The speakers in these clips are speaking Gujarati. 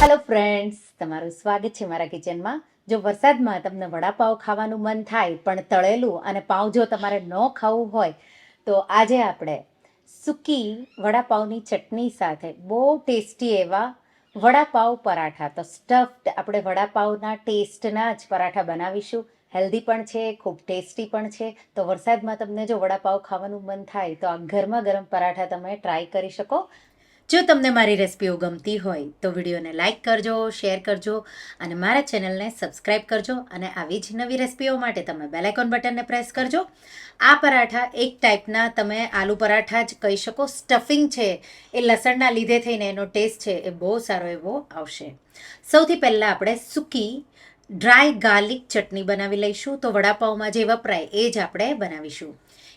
હેલો ફ્રેન્ડ્સ તમારું સ્વાગત છે મારા કિચનમાં. જો વરસાદમાં તમને વડાપાવ ખાવાનું મન થાય, પણ તળેલું અને પાઉં જો તમારે ન ખાવું હોય, તો આજે આપણે સૂકી વડાપાવની ચટણી સાથે બહુ ટેસ્ટી એવા વડાપાવ પરાઠા, તો સ્ટફ્ડ આપણે વડાપાવના ટેસ્ટના જ પરાઠા બનાવીશું. હેલ્ધી પણ છે, ખૂબ ટેસ્ટી પણ છે. તો વરસાદમાં તમને જો વડાપાવ ખાવાનું મન થાય, તો આ ગરમા ગરમ પરાઠા તમે ટ્રાય કરી શકો. જો તમને મારી રેસિપીઓ ગમતી હોય તો વિડીયોને લાઇક કરજો, શેર કરજો અને મારા ચેનલને સબસ્ક્રાઈબ કરજો અને આવી જ નવી રેસિપીઓ માટે તમે બેલાઇકોન બટનને પ્રેસ કરજો. આ પરાઠા એક ટાઈપના તમે આલુ પરાઠા જ કહી શકો. સ્ટફિંગ છે એ લસણના લીધે થઈને એનો ટેસ્ટ છે એ બહુ સારો એવો આવશે. સૌથી પહેલાં આપણે સૂકી ડ્રાય ગાર્લિક ચટણી બનાવી લઈશું. તો વડાપાઉંમાં જે વપરાય એ જ આપણે બનાવીશું.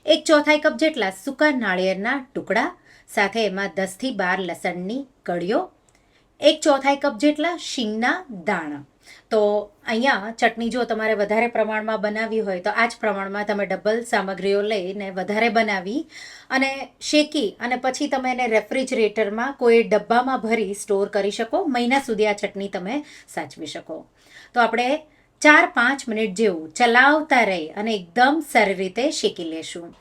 એક ચોથાઈ કપ જેટલા સૂકા નાળિયેરના ટુકડા સાથે એમાં દસથી બાર લસણની કળીઓ, એક ચોથાઈ કપ જેટલા શીંગના દાણા. તો અહીંયા ચટણી જો તમારે વધારે પ્રમાણમાં બનાવવી હોય તો આ જ પ્રમાણમાં તમે ડબલ સામગ્રીઓ લઈને વધારે બનાવી અને શેકી અને પછી તમે એને રેફ્રિજરેટરમાં કોઈ ડબ્બામાં ભરી સ્ટોર કરી શકો. મહિના સુધી આ ચટણી તમે સાચવી શકો. તો આપણે ચાર પાંચ મિનિટ જેવું ચલાવતા રહી અને એકદમ સારી રીતે શેકી લેશું.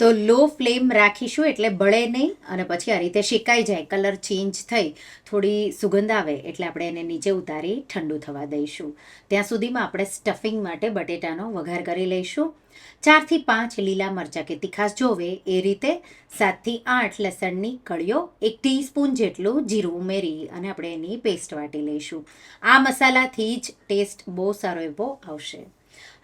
તો લો ફ્લેમ રાખીશું એટલે બળે નહીં અને પછી આ રીતે શેકાઈ જાય, કલર ચેન્જ થઈ, થોડી સુગંધ આવે એટલે આપણે એને નીચે ઉતારી ઠંડુ થવા દઈશું. ત્યાં સુધીમાં આપણે સ્ટફિંગ માટે બટેટાનો વઘાર કરી લઈશું. ચારથી પાંચ લીલા મરચાં કે તીખાસ જોવે એ રીતે સાતથી આઠ લસણની કળીઓ, એક ટીસ્પૂન જેટલું જીરું ઉમેરી અને આપણે એની પેસ્ટ વાટી લઈશું. આ મસાલાથી જ ટેસ્ટ બહુ સારો એવો આવશે.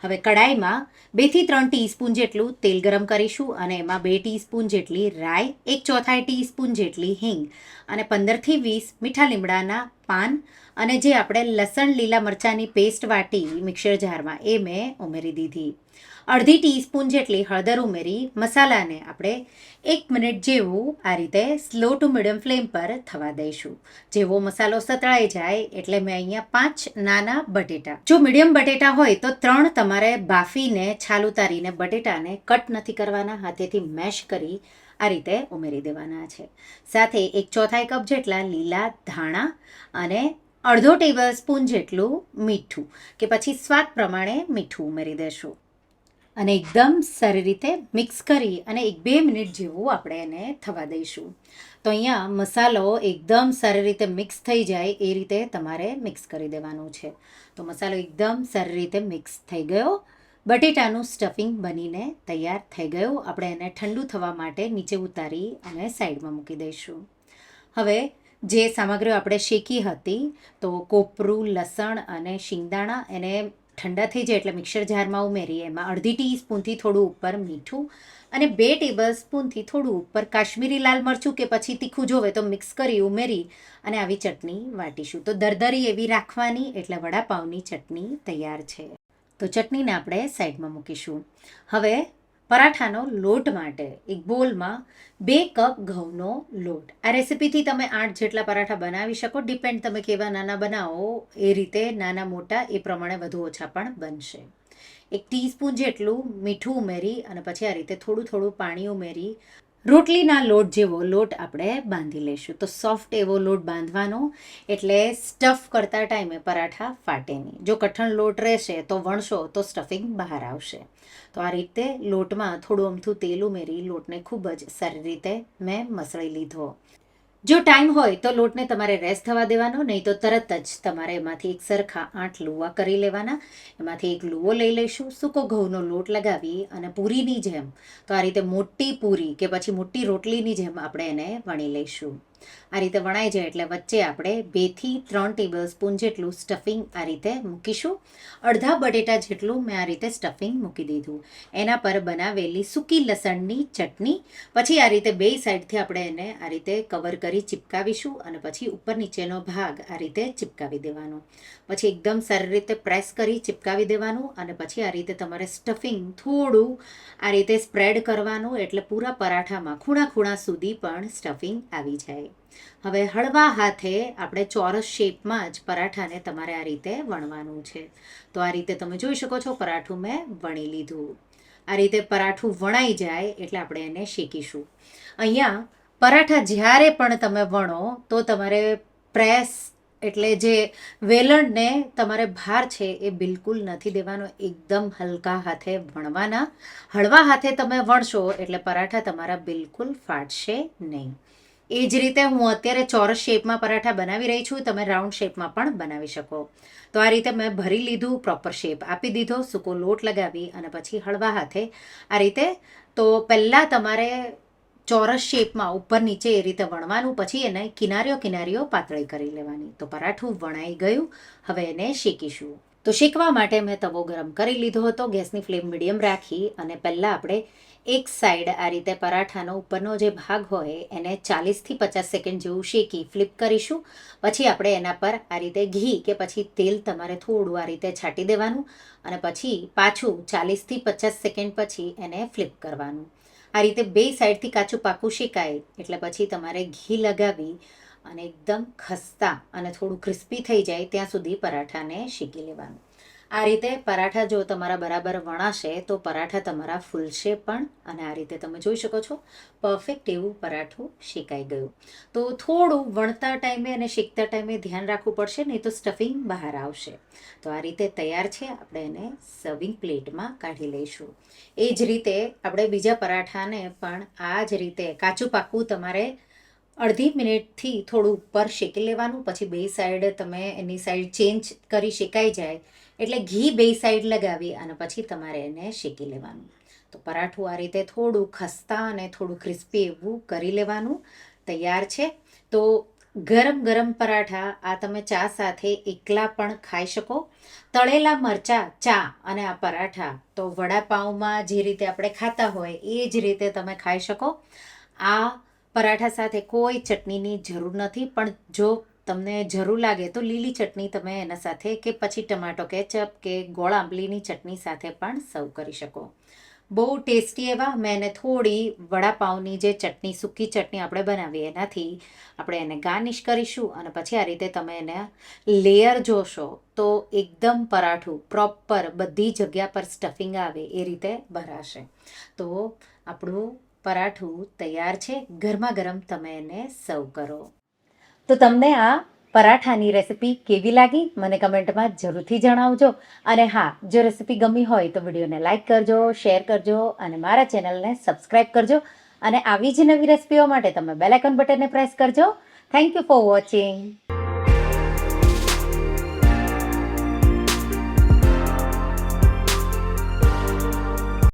હવે કડાઈમાં બેથી ત્રણ ટીસ્પૂન જેટલું તેલ ગરમ કરીશું અને એમાં બે ટીસ્પૂન જેટલી રાઈ, એક ચોથાઈ ટીસ્પૂન જેટલી હિંગ અને પંદરથી વીસ મીઠા લીમડાના પાન અને જે આપણે લસણ લીલા મરચાંની પેસ્ટ વાટી મિક્સર જારમાં, એ મેં ઉમેરી દીધી. અડધી ટીસ્પૂન જેટલી હળદર ઉમેરી, મસાલાને આપણે એક મિનિટ જેવું આ રીતે સ્લો ટુ મીડિયમ ફ્લેમ પર થવા દઈશું. જેવો મસાલો સતળાઈ જાય એટલે મેં અહીંયા પાંચ નાના બટેટા. જો મીડિયમ બટેટા હોય તો ત્રણ તમારે બાફીને, છાલ ઉતારીને બટેટાને કટ નથી કરવાના. હાથેથી મેશ કરી આ રીતે ઉમેરી દેવાના છે. સાથે એક ચોથાઈ કપ જેટલા લીલા ધાણા અને અડધો ટેબલ સ્પૂન જેટલું મીઠું, કે પછી સ્વાદ પ્રમાણે મીઠું ઉમેરી દેશું. અને એકદમ સારી રીતે મિક્સ કરી અને એક બે મિનિટ જેવું આપણે એને થવા દઈશું. તો અહીંયા મસાલો એકદમ સારી રીતે મિક્સ થઈ જાય એ રીતે તમારે મિક્સ કરી દેવાનું છે. તો મસાલો એકદમ સારી રીતે મિક્સ થઈ ગયો બટેટાનું સ્ટફિંગ બનીને તૈયાર થઈ ગયું. આપણે એને ઠંડુ થવા માટે નીચે ઉતારી અને સાઈડમાં મૂકી દઈશું. હવે જે સામગ્રીઓ આપણે શેકી હતી, તો કોપરું, લસણ અને શિંગદાણા એને ઠંડા થઈ જાય એટલે મિક્સર જારમાં ઉમેરી, એમાં અડધી ટીસ્પૂનથી થોડું ઉપર મીઠું અને બે ટેબલ સ્પૂનથી થોડું ઉપર કાશ્મીરી લાલ મરચું કે પછી તીખું જોવે તો મિક્સ કરી ઉમેરી અને આવી ચટણી વાટીશું. તો દરદરી એવી રાખવાની એટલે વડાપાઉની ચટણી તૈયાર છે. તો ચટણીને આપણે સાઈડમાં મૂકીશું. હવે પરાઠાનો લોટ માટે એક બોલમાં બે કપ ઘઉંનો લોટ. આ રેસિપીથી તમે આઠ જેટલા પરાઠા બનાવી શકો. ડિપેન્ડ તમે કેવા નાના બનાવો, એ રીતે નાના મોટા, એ પ્રમાણે વધુ ઓછા પણ બનશે. એક ટીસ્પૂન જેટલું મીઠું ઉમેરી અને પછી આ રીતે થોડું થોડું પાણી ઉમેરી રોટલીના લોટ જેવો લોટ આપણે બાંધી લઈશું. તો સોફ્ટ એવો લોટ બાંધવાનો, એટલે સ્ટફ કરતા ટાઈમે પરાઠા ફાટે નહીં. જો કઠણ લોટ રહેશે તો વણશો, તો સ્ટફિંગ બહાર આવશે. તો આ રીતે લોટમાં થોડું અમથું તેલ ઉમેરી લોટને ખૂબ જ સારી રીતે મેં મસળી લીધો. જો ટાઈમ હોય તો લોટને તમારે રેસ્ટ થવા દેવાનો, નહીં તો તરત જ તમારે એમાંથી એક સરખા આઠ લુવા કરી લેવાના. એમાંથી એક લુવો લઈ લઈશું, સૂકો ઘઉંનો લોટ લગાવી અને પૂરીની જેમ, તો આ રીતે મોટી પૂરી કે પછી મોટી રોટલીની જેમ આપણે એને વણી લઈશું. આ રીતે વણાઈ જાય એટલે વચ્ચે આપણે બેથી ત્રણ ટેબલ સ્પૂન જેટલું સ્ટફિંગ આ રીતે મૂકીશું. અડધા બટેટા જેટલું મેં આ રીતે સ્ટફિંગ મૂકી દીધું. એના પર બનાવેલી સૂકી લસણની ચટણી. પછી આ રીતે બે સાઈડથી આપણે એને આ રીતે કવર કરી ચિપકાવીશું અને પછી ઉપર નીચેનો ભાગ આ રીતે ચિપકાવી દેવાનો. પછી એકદમ સારી રીતે પ્રેસ કરી ચિપકાવી દેવાનું અને પછી આ રીતે તમારે સ્ટફિંગ થોડું આ રીતે સ્પ્રેડ કરવાનું એટલે પૂરા પરાઠામાં ખૂણા ખૂણા સુધી પણ સ્ટફિંગ આવી જાય. હવે હળવા હાથે આપણે ચોરસ શેપમાં જ પરાઠાને તમારે આ રીતે વણવાનું છે. તો આ રીતે તમે જોઈ શકો છો પરાઠું મેં વણી લીધું. આ રીતે પરાઠું વણાઈ જાય એટલે આપણે એને શેકીશું. અહીંયા પરાઠા જ્યારે પણ તમે વણો તો તમારે પ્રેસ એટલે જે વેલણને તમારે ભાર છે એ બિલકુલ નથી દેવાનો, એકદમ હલકા હાથે વણવાના. હળવા હાથે તમે વણશો એટલે પરાઠા તમારા બિલકુલ ફાટશે નહીં. એ જ રીતે હું અત્યારે ચોરસ શેપમાં પરાઠા બનાવી રહી છું, તમે રાઉન્ડ શેપમાં પણ બનાવી શકો. તો આ રીતે મેં ભરી લીધું, પ્રોપર શેપ આપી દીધો, સૂકો લોટ લગાવી અને પછી હળવા હાથે આ રીતે. તો પહેલાં તમારે ચોરસ શેપમાં ઉપર નીચે એ રીતે વણવાનું, પછી એને કિનારીઓ કિનારીઓ પાતળી કરી લેવાની. તો પરાઠું વણાઈ ગયું, હવે એને શેકીશું. તો શેકવા માટે મેં તવો ગરમ કરી લીધો હતો. ગેસની ફ્લેમ મીડિયમ રાખી અને પહેલાં આપણે એક સાઈડ આ રીતે પરાઠાનો ઉપરનો જે ભાગ હોય એને ચાલીસથી પચાસ સેકન્ડ જેવું શેકી, ફ્લિપ કરીશું. પછી આપણે એના પર આ રીતે ઘી કે પછી તેલ તમારે થોડું આ રીતે છાંટી દેવાનું અને પછી પાછું ચાલીસથી પચાસ સેકન્ડ પછી એને ફ્લિપ કરવાનું. આ રીતે બે સાઈડથી કાચું પાકું શેકાય એટલે પછી તમારે ઘી લગાવી અને એકદમ ખસ્તા અને થોડું ક્રિસ્પી થઈ જાય ત્યાં સુધી પરાઠાને શેકી લેવાનું. આ રીતે પરાઠા જો તમારા બરાબર વણાશે તો પરાઠા તમારા ફૂલશે પણ અને આ રીતે તમે જોઈ શકો છો પરફેક્ટ એવું પરાઠું શેકાઈ ગયું. તો થોડું વણતા ટાઈમે અને શેકતા ટાઈમે ધ્યાન રાખવું પડશે, નહીં તો સ્ટફિંગ બહાર આવશે. તો આ રીતે તૈયાર છે, આપણે એને સર્વિંગ પ્લેટમાં કાઢી લઈશું. એ જ રીતે આપણે બીજા પરાઠાને પણ આ જ રીતે કાચું પાકું તમારે અડધી મિનિટથી થોડું ઉપર શેકી લેવાનું, પછી બે સાઈડ તમે એની સાઈડ ચેન્જ કરી શેકાઈ જાય, એટલે ઘી બે સાઈડ લગાવી અને પછી તમારે એને શેકી લેવાનું. તો પરાઠું આ રીતે થોડું ખસ્તા અને થોડું ક્રિસ્પી એવું કરી લેવાનું. તૈયાર છે. તો ગરમ ગરમ પરાઠા આ તમે ચા સાથે એકલા પણ ખાઈ શકો. તળેલા મરચાં, ચા અને આ પરાઠા તો વડાપાઉંમાં જે રીતે આપણે ખાતા હોય એ જ રીતે તમે ખાઈ શકો. આ પરાઠા સાથે કોઈ ચટણીની જરૂર નથી, પણ જો તમને જરૂર લાગે તો લીલી ચટણી તમે એના સાથે કે પછી ટમાટો કેચઅપ કે ગોળ આંબલીની ચટણી સાથે પણ સર્વ કરી શકો. બહુ ટેસ્ટી એવા મેં એને થોડી વડાપાઉંની જે ચટણી, સૂકી ચટણી આપણે બનાવીએ એનાથી આપણે એને ગાર્નિશ કરીશું અને પછી આ રીતે તમે એને લેયર જોશો તો એકદમ પરાઠું પ્રોપર બધી જગ્યા પર સ્ટફિંગ આવે એ રીતે ભરાશે. તો આપણું પરાઠું તૈયાર છે. ગરમા ગરમ તમે એને સર્વ કરો. તો તમને આ પરાઠાની રેસિપી કેવી લાગી? મને કમેન્ટમાં જરૂરથી જણાવજો. અને હા, જો રેસિપી ગમી હોય તો વિડીયોને લાઇક કરજો, શેર કરજો અને મારા ચેનલને સબસ્ક્રાઇબ કરજો. અને આવી જ નવી રેસિપીઓ માટે તમે બેલાઇકન બટનને પ્રેસ કરજો. Thank you for watching.